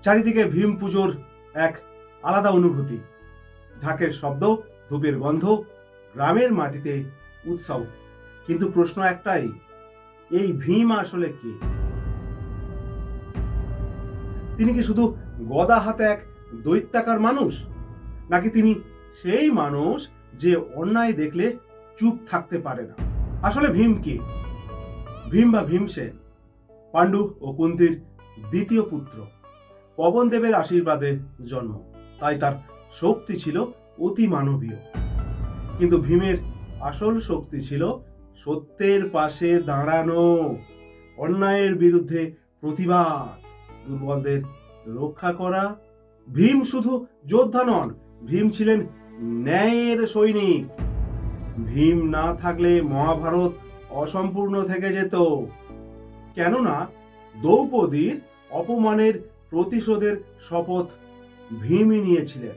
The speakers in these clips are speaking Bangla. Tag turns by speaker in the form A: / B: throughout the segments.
A: চারিদিকে ভীম পুজোর এক আলাদা অনুভূতি। ঢাকের শব্দ, ধূপের গন্ধ, গ্রামের মাটিতে উৎসব। কিন্তু প্রশ্ন একটাই, এই ভীম আসলে কে? তিনি কি শুধু গদা হাতে এক দৈত্যাকার মানুষ? নাকি তিনি সেই মানুষ যে অন্যায় দেখলে চুপ থাকতে পারে না? আসলে ভীম কে? ভীম বা ভীমসেন পাণ্ডু ও কুন্তির দ্বিতীয় পুত্র। পবনদেবের আশীর্বাদে জন্ম। তাই তার শক্তি ছিল অতি মানবীয়। কিন্তু ভীমের আসল শক্তি ছিল সত্যের পাশে দাঁড়ানো, অন্যায়ের বিরুদ্ধে প্রতিবাদ, দুর্বলদের রক্ষা করা। ভীম শুধু যোদ্ধা নন, ভীম ছিলেন ন্যায়ের সৈনিক। ভীম না থাকলে মহাভারত অসম্পূর্ণ থেকে যেত। কেননা দ্রৌপদীর অপমানের প্রতিশোধের শপথ ভীমই নিয়েছিলেন।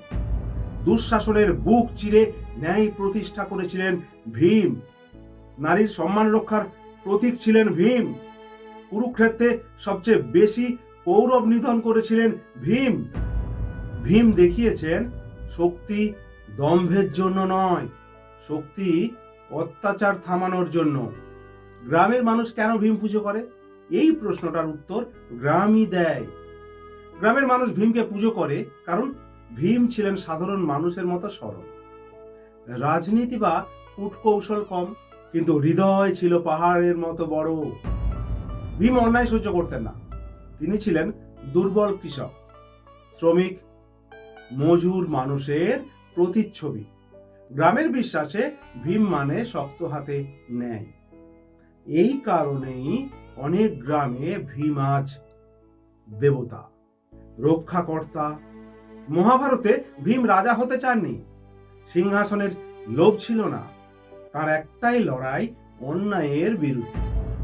A: দুঃশাসনের বুক চিরে ন্যায় প্রতিষ্ঠা করেছিলেন ভীম। নারীর সম্মান রক্ষার প্রতীক ছিলেন ভীম। কুরুক্ষেত্রে সবচেয়ে বেশি কৌরব নিধন করেছিলেন ভীম। ভীম দেখিয়েছেন, শক্তি দম্ভের জন্য নয়, শক্তি অত্যাচার থামানোর জন্য। গ্রামের মানুষ কেন ভীম পুজো করে? এই প্রশ্নটার উত্তর গ্রামই দেয়। গ্রামের মানুষ ভীমকে পুজো করে, কারণ ভীম ছিলেন সাধারণ মানুষের মতো সরল রাজনীতি বা কূটকৌশল কম, কিন্তু হৃদয় ছিল পাহাড়ের মতো বড়। ভীম অন্যায় সহ্য করতেন না। তিনি ছিলেন দুর্বল কৃষক, শ্রমিক, মজুর মানুষের প্রতিচ্ছবি। গ্রামের বিশ্বাসে ভীম মানে শক্ত হাতে নেয় এই কারণেই অনেক গ্রামে ভীম আজ দেবতা। রক্ষাকর্তা। মহাভারতে ভীম রাজা হতে চাননি। সিংহাসনের লোভ ছিল না। তার একটাই লড়াই অন্যায়ের বিরুদ্ধে।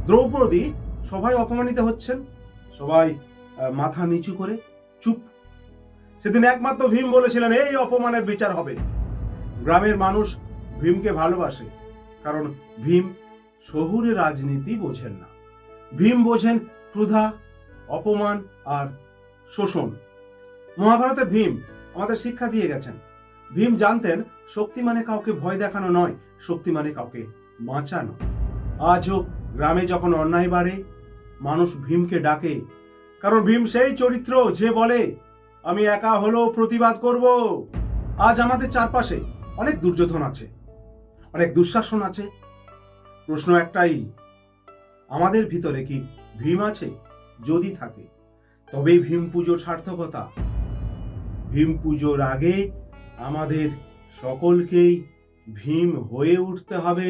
A: দ্রৌপদী সবাই অপমানিত হচ্ছেন। সবাই মাথা নিচু করে চুপ। সেদিন একমাত্র ভীম বলেছিলেন, এই অপমানের বিচার হবে। গ্রামের মানুষ ভীমকে ভালোবাসে, কারণ ভীম শহুরে রাজনীতি বোঝেন না। ভীম বোঝেন ক্ষুধা অপমান আর শোষণ। মহাভারতে ভীম আমাদের শিক্ষা দিয়ে গেছেন। ভীম জানতেন শক্তি মানে কাউকে ভয় দেখানো নয়, শক্তি মানে কাউকে বাঁচানো। আজও গ্রামে যখন অন্যায় বাড়ে, মানুষ ভীমকে ডাকে, কারণ ভীম সেই চরিত্র যে বলে, আমি একা হলেও প্রতিবাদ করব। আজ আমাদের চারপাশে অনেক দুর্যোধন আছে, অনেক দুঃশাসন আছে। প্রশ্ন একটাই, আমাদের ভিতরে কি ভীম আছে? যদি থাকে তবেই ভীম পুজোর সার্থকতা। ভীম পুজোর আগে আমাদের সকলকেই ভীম হয়ে উঠতে হবে।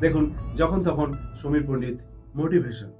A: দেখুন, যখন তখন সমীর পণ্ডিত মোটিভেশন